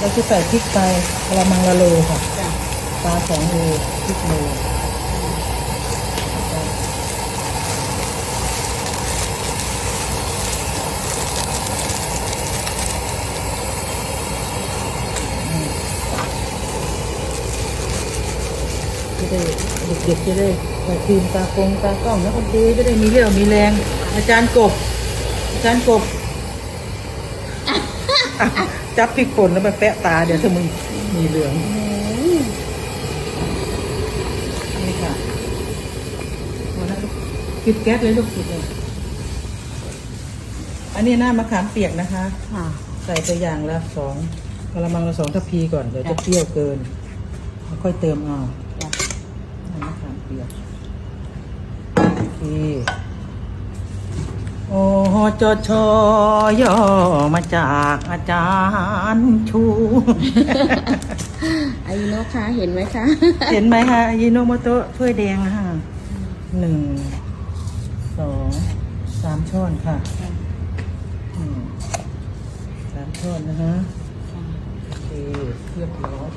เราจะใส่พริกไปกระมังละโลค่ะปลาสองโลพริกโลจะได้เด็กๆจะได้ใส่ทีมตากงตากล้องแล้วคนดีจะได้มีเรี่ยวมีแรง อาจารย์กบ อาจารย์กบ จับพริกป่นแล้วไปแปะตาเดี๋ยวถ้ามึงมีเหลืองนี่ค่ะพอแล้วลูกปิดแก๊สเลยลูกปิดเลยอันนี้หน้ามะขามเปียกนะคะ ค่ะใส่ไปอย่างละสองกระมังละสองทัพพีก่อนเดี๋ยวจะเปรี้ยวเกินแล้วค่อยเติมเอาจ้ะน้ำมะขามเปียกโอเคโอ้โห จอชอย่อมาจากอาจารย์ชูอายุโนคะเห็นไหมคะ เห็นไหมคะยิโนโมโตะถ้วยแดงค่ะหนึ่งสองสามช้อนค่ะอืมสามช้อนนะฮะโอเคเรียบร้อย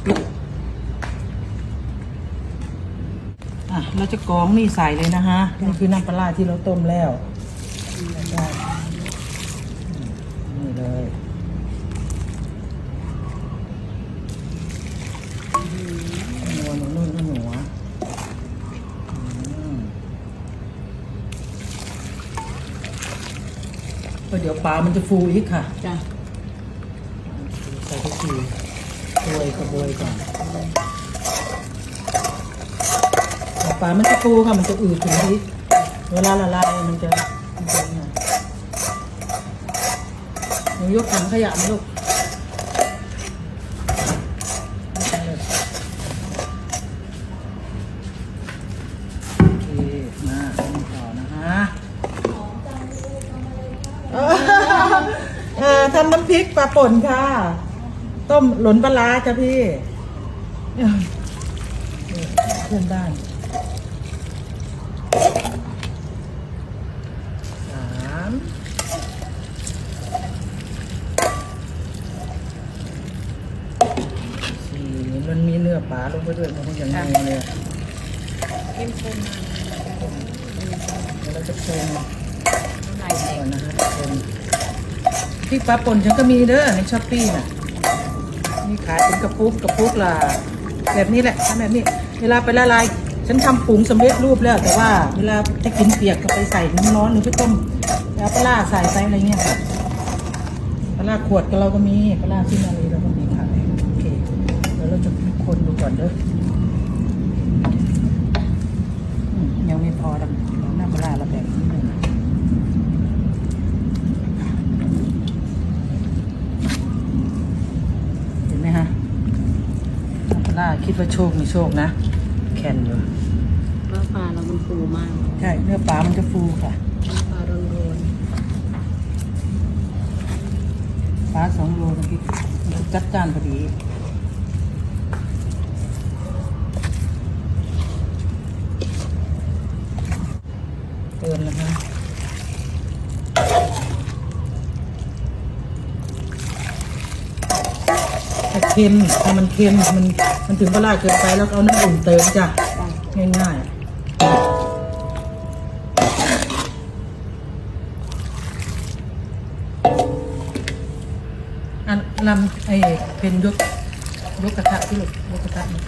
อะเราจะกรองนี่ใส่เลยนะฮะนี่คือน้ำปลาร้าที่เราต้มแล้วได้อืมนี่เลยนัวหนูนุ่นหนูอะอืม ก็เดี๋ยวปลามันจะฟูอีกค่ะจ้ะใส่ทุกทีบวยกับบวยก่อนแต่ปลามันจะฟูค่ะ มันจะอืดถึงทีเวลาละลายมันจะมันจะเนี่ยหนูยกถังขยะมาลูกโอเค มาทำต่อนะฮะ เออทำน้ำพริกปลาป่นค่ะ ต้มหลนปลาร้าจ้ะพี่เออเพื่อนบ้านสามสี่มันมีเนื้อปลาลงไปด้วยมันคงอย่างนี้เลยเข้มข้นมากเดี๋ยวเราจะปรุงน้ำลายแตก่กอนนะคะทุกคน พริกปลาป่นฉันก็มีเด้อในช้อปปี้น่ะมีขายเป็นกระปุกกระปุกละแบบนี้แหละทำแบบนี้ เวลาไปละลาย ฉันทำผงสำเร็จรูปแล้ว แต่ว่าเวลาจะกินเปียกก็ไปใส่น้ำร้อนหรือไปต้มแล้วปลาร้าใส่ไปอะไรเงี้ยค่ะปลาร้าขวดก็เราก็มีปลาร้าที่นาลีเราก็มีขายโอเคเดี๋ยวเราจะคนดูก่อนเด้อยังไม่พอดังหน้าปลาเราแบ่งนิดหนึ่ง เห็นไหมฮะล่า คิดว่าโชคมีโชคนะ แข็งอยู่เนื้อปลาเรามันฟูมากใช่เนื้อปลามันจะฟูค่ะเนื้อปลาโรนปลาสองโลนะพี่มันจะจัดจานพอดีเติมนะคะถ้า เค็มถ้ามันเค็มมันมันถึงปลาร้าเกินไปแล้วก็เอาน้ำอุ่นเติมจ้ะง่ายง่ายๆอันลำไอ้เป็นยกยกกระทะที่ลูกยกกระทะมา